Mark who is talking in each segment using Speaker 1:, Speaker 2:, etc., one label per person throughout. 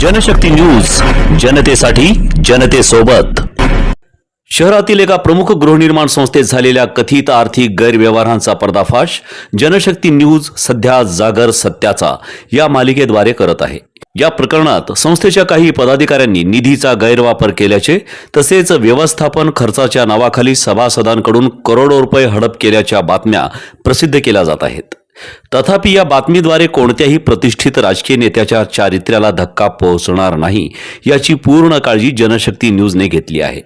Speaker 1: Janshakti news जनतेसाठी जनतेसोबत. शहरातील एका प्रमुख गृहनिर्माण संस्थेत झालेल्या कथित आर्थिक गैरव्यवहारांचा पर्दाफाश जनशक्ती न्यूज सध्या जागर सत्याचा या मालिकेद्वारे करत आहे. या प्रकरणात संस्थेच्या काही पदाधिकाऱ्यांनी निधीचा गैरवापर केल्याचे तसेच व्यवस्थापन खर्चाच्या नावाखाली सभासदांकडून करोडो रुपये हडप केल्याच्या बातम्या प्रसिद्ध केल्या जात आहेत. तथापि या बातमीद्वारे कोणत्याही प्रतिष्ठित राजकीय नेत्याच्या चारित्र्याला धक्का पोहोचणार नाही याची पूर्ण काळजी जनशक्ती न्यूजने घेतली आहे.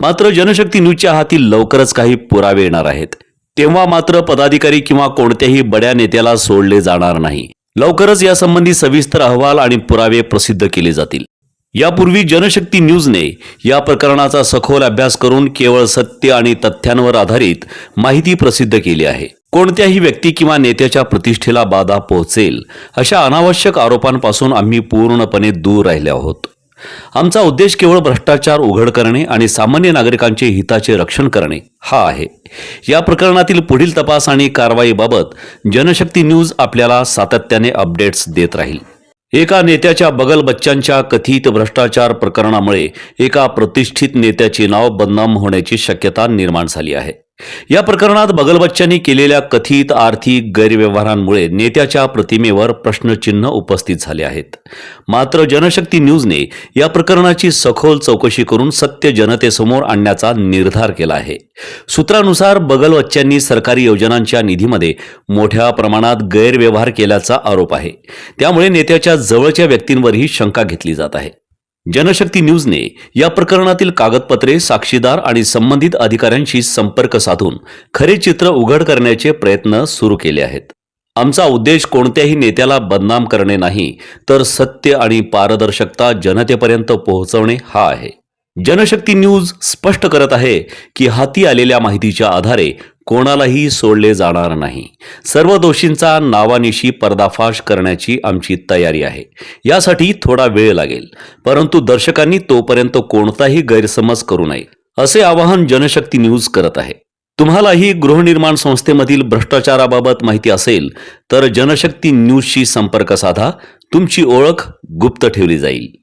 Speaker 1: मात्र जनशक्ती न्यूजच्या हाती लवकरच काही पुरावे येणार आहेत. तेव्हा मात्र पदाधिकारी किंवा कोणत्याही बड्या नेत्याला सोडले जाणार नाही. लवकरच यासंबंधी सविस्तर अहवाल आणि पुरावे प्रसिद्ध केले जातील. यापूर्वी जनशक्ती न्यूजने या प्रकरणाचा सखोल अभ्यास करून केवळ सत्य आणि तथ्यांवर आधारित माहिती प्रसिद्ध केली आहे. कोणत्याही व्यक्ती किंवा नेत्याच्या प्रतिष्ठेला बाधा पोहोचेल अशा अनावश्यक आरोपांपासून आम्ही पूर्णपणे दूर राहिले आहोत. आमचा उद्देश केवळ भ्रष्टाचार उघड करणे आणि सामान्य नागरिकांचे हिताचे रक्षण करणे हा आहे. या प्रकरणातील पुढील तपास आणि कारवाईबाबत जनशक्ती न्यूज आपल्याला सातत्याने अपडेट्स देत राहील. एका नेत्याच्या बगल बच्चांच्या कथित भ्रष्टाचार प्रकरणामुळे एका प्रतिष्ठित नेत्याचे नाव बदनाम होण्याची शक्यता निर्माण झाली आहे. या प्रकरणात बगलबच्चांनी केलेल्या कथित आर्थिक गैरव्यवहारांमुळे नेत्याच्या प्रतिमेवर प्रश्नचिन्ह उपस्थित झाले आहेत. मात्र जनशक्ती न्यूजने या प्रकरणाची सखोल चौकशी करून सत्य जनतेसमोर आणण्याचा निर्धार केला आहे. सूत्रानुसार बगलबच्च्यांनी सरकारी योजनांच्या निधीमध्ये मोठ्या प्रमाणात गैरव्यवहार केल्याचा आरोप आहे. त्यामुळे नेत्याच्या जवळच्या व्यक्तींवरही शंका घेतली जात आहे. जनशक्ती न्यूजने या प्रकरणातील कागदपत्रे साक्षीदार आणि संबंधित अधिकाऱ्यांशी संपर्क साधून खरे चित्र उघड करण्याचे प्रयत्न सुरू केले आहेत. आमचा उद्देश कोणत्याही नेत्याला बदनाम करणे नाही तर सत्य आणि पारदर्शकता जनतेपर्यंत पोहोचवणे हा आहे. जनशक्ती न्यूज स्पष्ट करत आहे की हाती आलेल्या माहितीच्या आधारे कोणालाही सोडले जाणार नाही. सर्व दोषींचा नावानिशी पर्दाफाश करण्याची आमची तयारी आहे. यासाठी थोडा वेळ लागेल. परंतु दर्शकांनी तोपर्यंत कोणताही गैरसमज करू नये असे आवाहन जनशक्ती न्यूज करत आहे. तुम्हालाही गृहनिर्माण संस्थेमधील भ्रष्टाचाराबाबत माहिती असेल तर जनशक्ती न्यूजशी संपर्क साधा. तुमची ओळख गुप्त ठेवली जाईल.